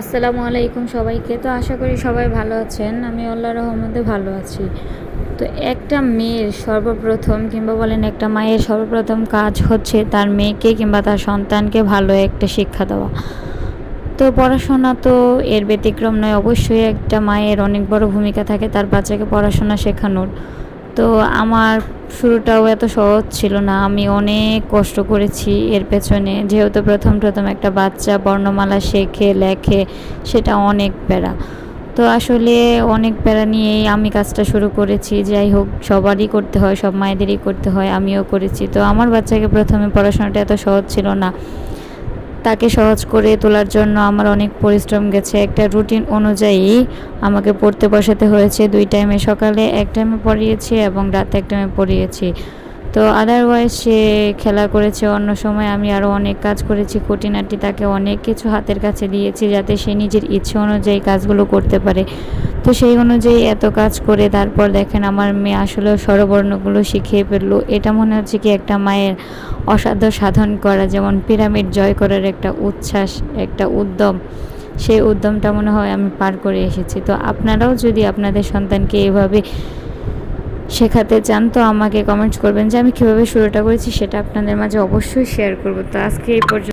আসসালামু আলাইকুম সবাইকে। তো আশা করি সবাই ভালো আছেন। আমি আল্লাহ রহমতে ভালো আছি। তো একটা মেয়ের সর্বপ্রথম কিংবা বলেন একটা মায়ের সর্বপ্রথম কাজ হচ্ছে তার মেয়েকে কিংবা তার সন্তানকে ভালো একটা শিক্ষা দেওয়া। তো পড়াশোনা তো এর ব্যতিক্রম নয়, অবশ্যই একটা মায়ের অনেক বড় ভূমিকা থাকে, তার বাচ্চাকে পড়াশোনা শেখানোর। তো আমার শুরুটাও এত সহজ ছিল না। আমি অনেক কষ্ট করেছি এর পেছনে। যেহেতু প্রথম প্রথম একটা বাচ্চা, বর্ণমালা শেখে, লেখে, সেটা অনেক প্যারা। তো আসলে অনেক প্যারা নিয়েই আমি কাজটা শুরু করেছি। যাই হোক, সবারই করতে হয়, সব মায়েদেরই করতে হয়, আমিও করেছি। তো আমার বাচ্চাকে প্রথমে পড়াশোনাটা এত সহজ ছিল না। তাকে সহজ করে তোলার জন্য আমার অনেক পরিশ্রম গেছে। একটা রুটিন অনুযায়ী আমাকে পড়তে বসাতে হয়েছে। দুই টাইমে সকালে, এক টাইমে পড়িয়েছি এবং রাতে এক টাইমে পড়িয়েছি। তো আদারওয়াইজ সে খেলা করেছে অন্য সময়। আমি আরও অনেক কাজ করেছি। খুঁটিনাটি তাকে অনেক কিছু হাতের কাছে দিয়েছি যাতে সে নিজের ইচ্ছে অনুযায়ী কাজগুলো করতে পারে। তো সেই অনুযায়ী এত কাজ করে তারপর দেখেন আমার মেয়ে আসলে স্বরবর্ণগুলো শিখিয়ে ফেলল। এটা মনে হচ্ছে কি একটা মায়ের অসাধ্য সাধন করা, যেমন পিরামিড জয় করার একটা উচ্ছ্বাস, একটা উদ্যম। সেই উদ্যমটা মনে হয় আমি পার করে এসেছি। তো আপনারাও যদি আপনাদের সন্তানকে এভাবে শেখাতে চান, তো আমাকে কমেন্টস করবেন যে আমি কীভাবে শুরুটা করেছি, সেটা আপনাদের মাঝে অবশ্যই শেয়ার করব। তো আজকে এই পর্যন্ত